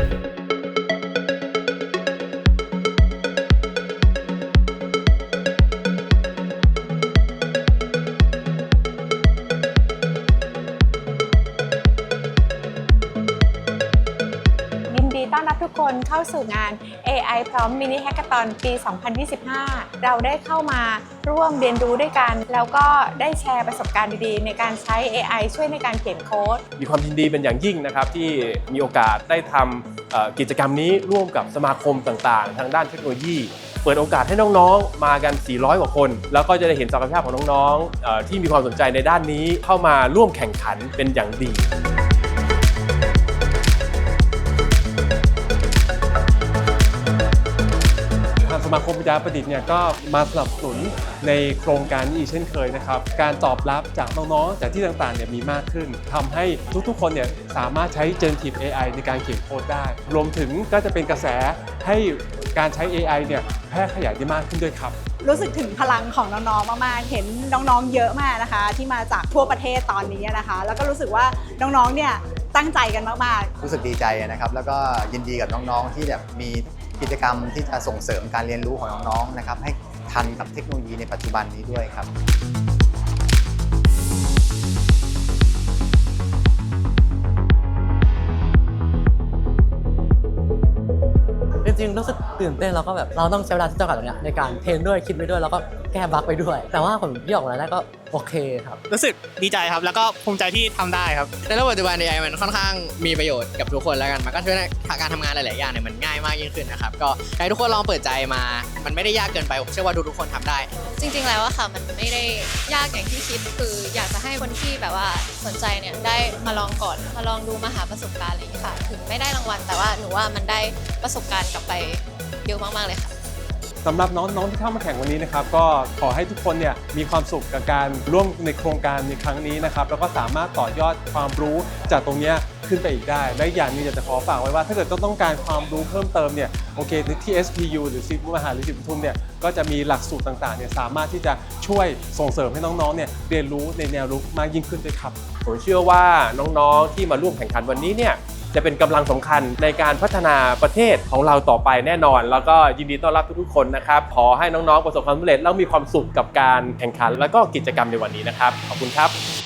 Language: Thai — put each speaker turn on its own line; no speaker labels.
thank you คนเข้าสู่งาน AI พร้อมมินิแฮกเกอร์ตอนปี 2025 เราได้เข้ามาร่วมเรียนรู้ด้วยกัน แล้วก็ได้แชร์ประสบการณ์ดีๆ ในการใช้ AI ช่วยในการเขียนโค้ด
มีความยินดีเป็นอย่างยิ่งนะครับ ที่มีโอกาสได้ทำกิจกรรมนี้ร่วมกับสมาคมต่างๆ ทางด้านเทคโนโลยีเปิดโอกาสให้น้องๆ มากัน 400 กว่าคน แล้วก็จะได้เห็นศักยภาพของน้องๆ ที่มีความสนใจในด้านนี้เข้ามาร่วมแข่งขันเป็นอย่างดี
มาคมปัญญาประดิษฐ์เนี่ยก็มาสนับสนุนในโครงการนี้อีกเช่นเคยนะครับ การตอบรับจากน้องๆจากที่ต่างๆเนี่ยมีมากขึ้นทำให้ทุกๆคนเนี่ยสามารถใช้ Generative AI ในการเขียนโค้ดได้ รวมถึงก็จะเป็นกระแสให้การใช้ AI เนี่ยแพร่ขยายได้มากขึ้นด้วยครับ
รู้สึกถึงพลังของน้องๆ มากๆ เห็นน้องๆ เยอะมากนะคะ ที่มาจากทั่วประเทศตอนนี้นะคะ แล้วก็รู้สึกว่าน้องๆ เนี่ยตั้งใจกันมากๆ
รู้สึกดีใจนะครับ แล้วก็ยินดีกับน้องๆ ที่แบบมี กิจกรรมที่จะส่งเสริมการเรียนรู้ของน้องๆนะครับให้ทันกับเทคโนโลยีในปัจจุบันนี้ด้วยครับ
ริงๆรู้สึกตื่นเต้นแล้วก็แบบเราต้องใช้เวลาที่จำกัดตรงเนี้ยในการเทรนด้วยคิดไปด้วยแล้วก็แก้บั๊กไปด้วย แต่ว่าผลที่ออกมาได้ก็โอเคครับ
รู้สึกดีใจครับ แล้วก็ภูมิใจที่ทำได้ครับ
ในโลกปัจจุบัน AI มันค่อนข้างมีประโยชน์กับทุกคนแล้วกัน มันก็ช่วยให้การทำงานหลาย ๆ อย่างเนี่ยมันง่ายมากยิ่งขึ้นนะครับ ก็อยากให้ทุกคนลองเปิดใจมา มันไม่ได้ยากเกินไป ผมเชื่อว่าทุกๆคนทำได้
จริงๆ แล้วอะค่ะมันไม่ได้ยากอย่างที่คิด คืออยากจะให้คนที่แบบว่าสนใจเนี่ยได้มาลองก่อนมาลองดูมาหาประสบการณ์อะไรอย่างนี้ค่ะ ถึงไม่ได้รางวัลแต่ว่าหนูว่ามันได้ ประสบการณ์กลับไปเยอะมากๆเลยค่ะ
สำหรับน้องๆที่เข้ามาแข่งวันนี้นะครับ ก็ขอให้ทุกคนเนี่ยมีความสุขกับการร่วมในโครงการในครั้งนี้นะครับ แล้วก็สามารถต่อยอดความรู้จากตรงเนี้ยขึ้นไปอีกได้ และอีกอย่างหนึงอยากจะขอฝากไว้ว่า ถ้าเกิดต้องต้องการความรู้เพิ่มเติมเนี่ยโอเคที่ SPU หรือซิมหาหรือสิปทุมเนี่ยก็จะมีหลักสูตรต่างๆเนี่ยสามารถที่จะช่วยส่งเสริมให้น้องๆเนี่ยเรียนรู้ในแนวรู้มากยิ่งขึ้นด้วยครับ
ผมเชื่อว่าน้องๆที่มาร่วมแข่งขันวันนี้เนี่ย จะเป็นกำลังสำคัญในการพัฒนาประเทศของเราต่อไปแน่นอน แล้วก็ยินดีต้อนรับทุกๆคนนะครับขอให้น้องๆประสบความสำเร็จแล้วมีความสุขกับการแข่งขัน แล้วก็กิจกรรมในวันนี้นะครับขอบคุณครับ